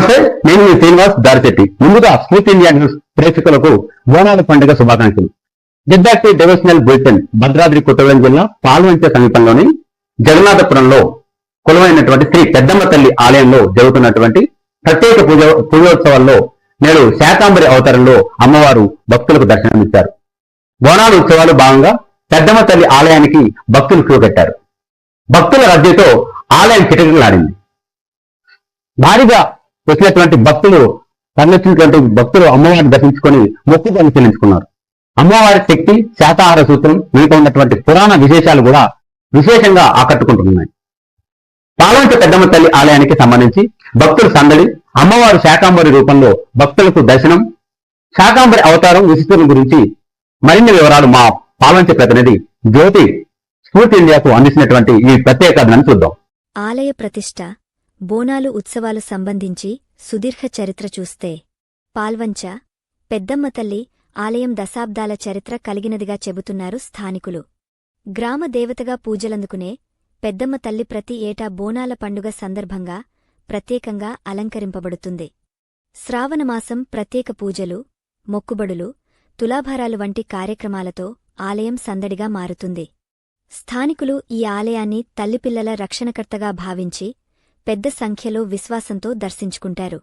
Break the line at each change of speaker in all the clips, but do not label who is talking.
నమస్తే నేను మీ శ్రీనివాస్ దారిచెట్టి ముందుగా స్మూత్ ఇండియా న్యూస్ ప్రేక్షకులకు బోనాల పండుగ శుభాకాంక్షలు జిద్దాకి డివిజనల్ బులెటిన్ భద్రాద్రి కొత్తగూడెం జిల్లా పాల్వంచ సమీపంలోని జగన్నాథపురంలో కులమైనటువంటి శ్రీ పెద్దమ్మ తల్లి ఆలయంలో జరుగుతున్నటువంటి ప్రత్యేక పూజ పూజోత్సవాల్లో నేడు శాతాంబరి అవతారంలో అమ్మవారు భక్తులకు దర్శనమిచ్చారు బోనాల ఉత్సవాలు భాగంగా పెద్దమ్మ తల్లి ఆలయానికి భక్తులు క్యూ కట్టారు భక్తుల రద్దీతో ఆలయం కిటకిలాడింది భారీగా వచ్చినటువంటి భక్తులు తరలిచ్చినటువంటి భక్తులు అమ్మవారిని దర్శించుకొని మొక్కుబడులు చెల్లించుకున్నారు అమ్మవారి శక్తి శాతాహార సూత్రం మిగతా ఉన్నటువంటి పురాణ విశేషాలు కూడా విశేషంగా ఆకట్టుకుంటున్నాయి పాలంటి పెద్దమ్మ తల్లి ఆలయానికి సంబంధించి భక్తుల సందడి అమ్మవారు శాకాంబరి రూపంలో భక్తులకు దర్శనం శాకాంబరి అవతారం విశిష్టం గురించి మరిన్ని వివరాలు మా పాలంటి ప్రతినిధి జ్యోతి స్ఫూర్తి ఇండియాకు అందించినటువంటి ఈ ప్రత్యేక చూద్దాం
ఆలయ ప్రతిష్ట బోనాలు ఉత్సవాలు సంబంధించి సుదీర్ఘ చరిత్ర చూస్తే పాల్వంచ పెద్దమ్మ తల్లి ఆలయం దశాబ్దాల చరిత్ర కలిగినదిగా చెబుతున్నారు స్థానికులు గ్రామ దేవతగా పూజలందుకునే పెద్దమ్మ తల్లి ప్రతి ఏటా బోనాల పండుగ సందర్భంగా ప్రత్యేకంగా అలంకరింపబడుతుంది శ్రావణమాసం ప్రత్యేక పూజలు మొక్కుబడులు తులాభారాలు వంటి కార్యక్రమాలతో ఆలయం సందడిగా మారుతుంది స్థానికులు ఈ ఆలయాన్ని తల్లిపిల్లల రక్షణకర్తగా భావించి పెద్ద సంఖ్యలో విశ్వాసంతో దర్శించుకుంటారు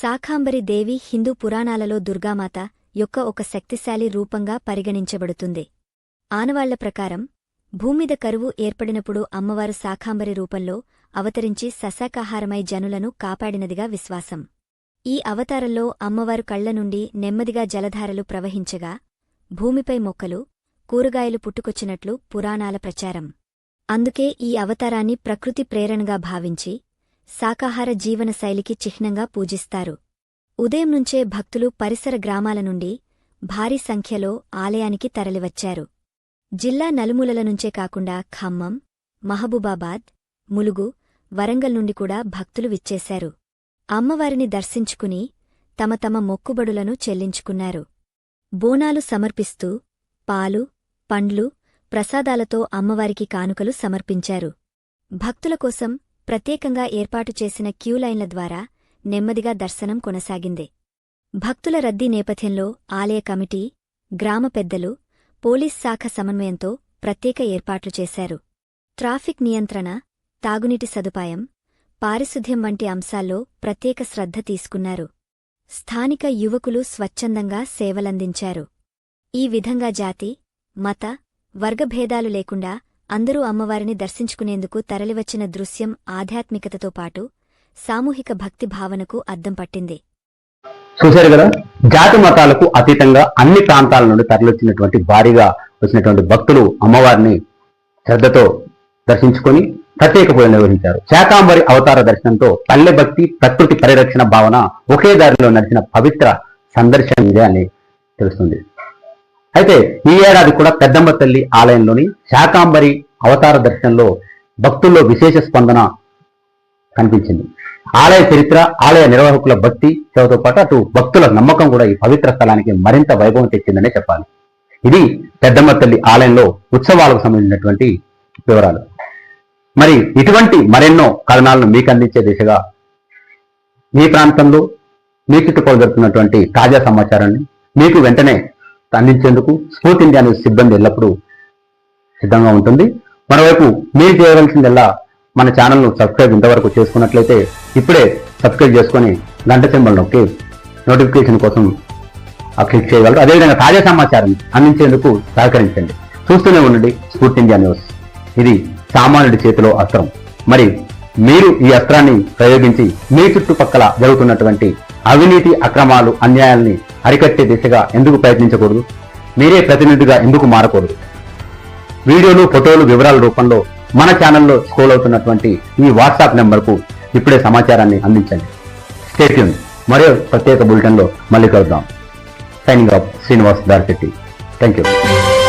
శాఖాంబరి దేవి హిందూ పురాణాలలో దుర్గామాత యొక్క ఒక శక్తిశాలి రూపంగా పరిగణించబడుతుంది ఆనవాళ్ల ప్రకారం భూమిద కరువు ఏర్పడినప్పుడు అమ్మవారు శాఖాంబరి రూపంలో అవతరించి సశాకాహారమై జనులను కాపాడినదిగా విశ్వాసం ఈ అవతారంలో అమ్మవారు కళ్ల నుండి నెమ్మదిగా జలధారలు ప్రవహించగా భూమిపై మొక్కలు కూరగాయలు పుట్టుకొచ్చినట్లు పురాణాల ప్రచారం అందుకే ఈ అవతారాన్ని ప్రకృతి ప్రేరణగా భావించి శాకాహార జీవనశైలికి చిహ్నంగా పూజిస్తారు ఉదయం నుంచే భక్తులు పరిసర గ్రామాల నుండి భారీ సంఖ్యలో ఆలయానికి తరలివచ్చారు జిల్లా నలుమూలల నుంచే కాకుండా ఖమ్మం మహబూబాబాద్ ములుగు వరంగల్ నుండి కూడా భక్తులు విచ్చేశారు అమ్మవారిని దర్శించుకుని తమ తమ మొక్కుబడులను చెల్లించుకున్నారు బోనాలు సమర్పిస్తూ పాలు పండ్లు ప్రసాదాలతో అమ్మవారికి కానుకలు సమర్పించారు భక్తుల కోసం ప్రత్యేకంగా ఏర్పాటు చేసిన క్యూలైన్ల ద్వారా నెమ్మదిగా దర్శనం కొనసాగింది భక్తుల రద్దీ నేపథ్యంలో ఆలయ కమిటీ గ్రామ పెద్దలు పోలీస్ శాఖ సమన్వయంతో ప్రత్యేక ఏర్పాట్లు చేశారు ట్రాఫిక్ నియంత్రణ తాగునీటి సదుపాయం పారిశుధ్యం వంటి అంశాల్లో ప్రత్యేక శ్రద్ధ తీసుకున్నారు స్థానిక యువకులు స్వచ్ఛందంగా సేవలందించారు ఈ విధంగా జాతి మత వర్గభేదాలు లేకుండా అందరూ అమ్మవారిని దర్శించుకునేందుకు తరలివచ్చిన దృశ్యం ఆధ్యాత్మికతతో పాటు సామూహిక భక్తి భావనకు అద్దం పట్టింది
చూశారు కదా జాతి మతాలకు అతీతంగా అన్ని ప్రాంతాల నుండి తరలిచ్చినటువంటి భారీగా వచ్చినటువంటి భక్తులు అమ్మవారిని శ్రద్ధతో దర్శించుకొని ప్రత్యేక పూజ నిర్వహించారు శాకాంబరి అవతార దర్శనంతో పల్లె భక్తి ప్రకృతి పరిరక్షణ భావన ఒకే దారిలో నడిచిన పవిత్ర సందర్శన ఇదే అని తెలుస్తుంది అయితే ఈ ఏడాది కూడా పెద్దమ్మ తల్లి ఆలయంలోని శాకాంబరి అవతార దర్శనంలో భక్తుల్లో విశేష స్పందన కనిపించింది ఆలయ చరిత్ర ఆలయ నిర్వాహకుల భక్తి సేవతో పాటు అటు భక్తుల నమ్మకం కూడా ఈ పవిత్ర స్థలానికి మరింత వైభవం తెచ్చిందనే చెప్పాలి ఇది పెద్దమ్మ తల్లి ఆలయంలో ఉత్సవాలకు సంబంధించినటువంటి వివరాలు మరి ఇటువంటి మరెన్నో కథనాలను మీకు అందించే దిశగా మీ ప్రాంతంలో మీ చుట్టుకొల జరుగుతున్నటువంటి తాజా సమాచారాన్ని మీకు వెంటనే అందించేందుకు స్మూత్ ఇండియా అనే సిబ్బంది ఎల్లప్పుడూ సిద్ధంగా ఉంటుంది మరోవైపు మీరు చేయవలసిందల్లా మన ఛానల్ను సబ్స్క్రైబ్ ఇంతవరకు చేసుకున్నట్లయితే ఇప్పుడే సబ్స్క్రైబ్ చేసుకొని గంట సింబల్ నొక్కి నోటిఫికేషన్ కోసం క్లిక్ చేయగలరు అదేవిధంగా తాజా సమాచారం అందించేందుకు సహకరించండి చూస్తూనే ఉండండి స్ఫూర్తి ఇండియా న్యూస్ ఇది సామాన్యుడి చేతిలో అస్త్రం మరి మీరు ఈ అస్త్రాన్ని ప్రయోగించి మీ చుట్టుపక్కల జరుగుతున్నటువంటి అవినీతి అక్రమాలు అన్యాయాల్ని అరికట్టే దిశగా ఎందుకు ప్రయత్నించకూడదు మీరే ప్రతినిధిగా ఎందుకు మారకూడదు వీడియోలు ఫోటోలు వివరాల రూపంలో మన ఛానల్లో స్కోల్ అవుతున్నటువంటి ఈ వాట్సాప్ నెంబర్కు ఇప్పుడే సమాచారాన్ని అందించండి స్టేట్యూన్ మరో ప్రత్యేక బులెటిన్లో మళ్ళీ కలుద్దాం signing off Srinivas Darisetti thank you